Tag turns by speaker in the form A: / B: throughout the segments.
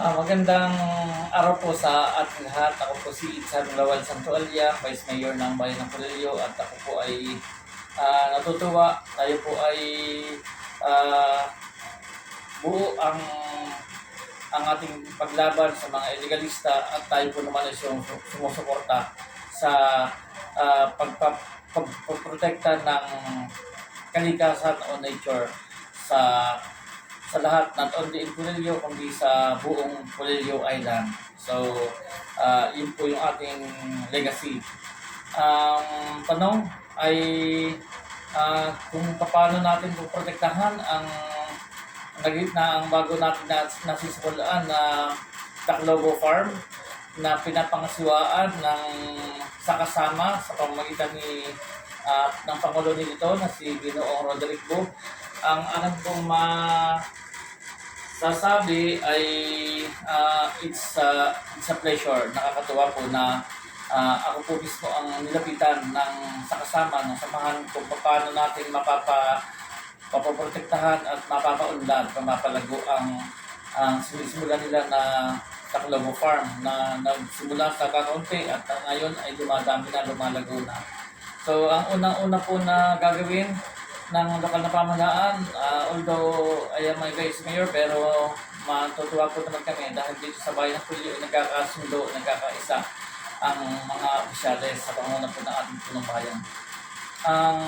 A: Ah, magandang araw po sa ating lahat. Ako po si Itzan Lawal Santualia, Vice Mayor ng Bayan ng Pulilio at ako po ay ah, natutuwa. Tayo po ay ah, buo ang ang ating paglaban sa mga illegalista at tayo po naman ay sum- sumusuporta sa ah, pagpa- pag- pagprotekta ng kalikasan o nature sa sa lahat, not only in Pulilio, kundi sa buong Pulilio Island. So, ah, yun po yung ating legacy. Ang tanong ay ah, kung paano natin poprotektahan ang nagit na ang bago natin na nasisimulaan na Taclobo Farm na pinapangasiwaan ng sa kasama sa pamamagitan ni ah, ng Pangulo nito na si Ginoong Rodrigo ang alam kong ma sasabi ay ah, it's, a, it's a pleasure. Nakakatuwa po na ah, ako po mismo ang nilapitan ng sa kasama ng samahan kung paano natin mapapa mapoprotektahan at mapapaunlad, mapapalago ang ang sinisimula nila na Taclobo Farm na nagsimula sa kakaunti at ngayon ay dumadami na, lumalago na. So, ang unang-una po na gagawin ng lokal na pamahalaan, ah, although I am my vice mayor, pero matutuwa po naman kami dahil dito sa bayan ng Pulyo nagkakasundo, nagkakaisa ang mga opisyales sa panguna po ng ating punong bayan. Ang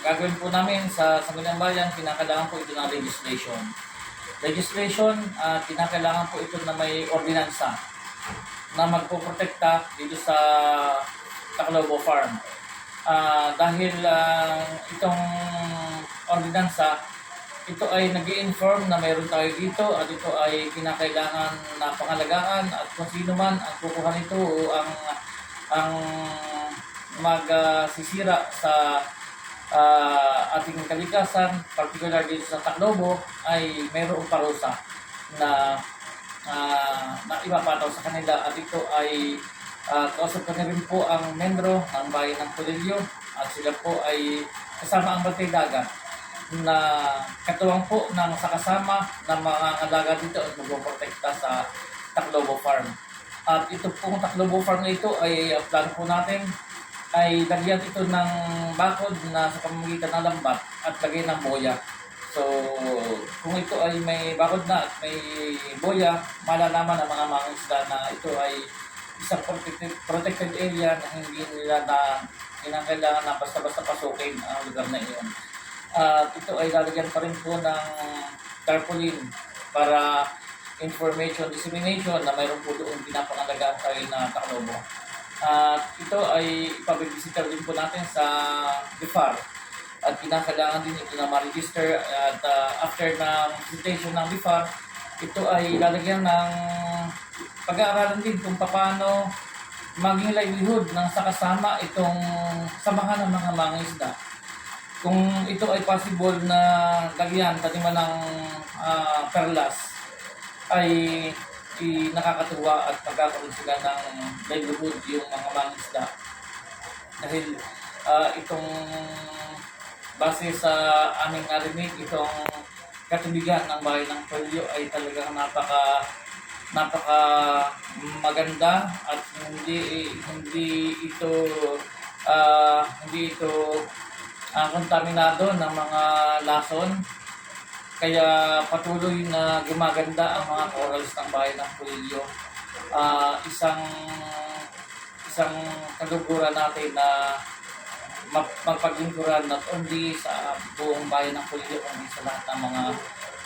A: gagawin po namin sa Sangguniang Bayan, kinakailangan po ito ng legislation. Legislation, ah, kinakailangan po ito na may ordinansa na magpoprotekta dito sa Taclobo Farm. Ah, dahil ah, itong ordinansa, ito ay nag inform na mayroon tayo dito at ito ay kinakailangan na pangalagaan at kung sino man ang kukuha nito o ang ang magsisira sa ah, ating kalikasan, particular dito sa Taclobo, ay mayroong parusa na ah, na ipapataw sa kanila at ito ay uh, kausap ko na rin po ang membro ng bayan ng Pulilio at sila po ay kasama ang Bantay Dagat na katuwang po ng sa kasama ng mga alaga dito at magpoprotekta sa Taclobo Farm. At ito pong Taclobo Farm na ito ay ang plan po natin ay lagyan ito ng bakod na sa pamamagitan ng lambat at lagay ng boya. So, kung ito ay may bakod na at may boya, malalaman ng mga mga isda na ito ay isang protected, protected area na hindi nila na kinakailangan na basta-basta pasukin ang lugar na iyon. At ito ay lalagyan pa rin po ng tarpaulin para information dissemination na mayroon po doon pinapangalagaan tayo na Taclobo. At ito ay ipabibisita din po natin sa BIFAR at kinakailangan din ito na ma-register at uh, after ng presentation ng BIFAR, ito ay lalagyan ng pag-aaralan din kung paano maging livelihood ng sa kasama itong samahan ng mga mangisda. Kung ito ay possible na lagyan, taniman ng ah, perlas, ay i nakakatuwa at magkakaroon sila ng livelihood yung mga mangisda. Dahil ah, itong base sa aming narinig, itong katubigan ng bayan ng Polio ay talagang napaka napaka maganda at hindi hindi ito ah, hindi ito ah, kontaminado ng mga lason kaya patuloy na gumaganda ang mga corals ng bayan ng Pulilio. Ah, isang isang kaluguran natin na mag- magpaglingkuran not only sa buong bayan ng Pulilio kundi sa lahat ng mga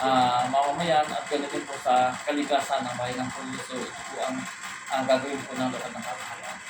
A: ah, mamamayan at din po sa kalikasan ng bayan ng Pulilio. So ito po ang, ang gagawin po ng lokal ng pamahalaan.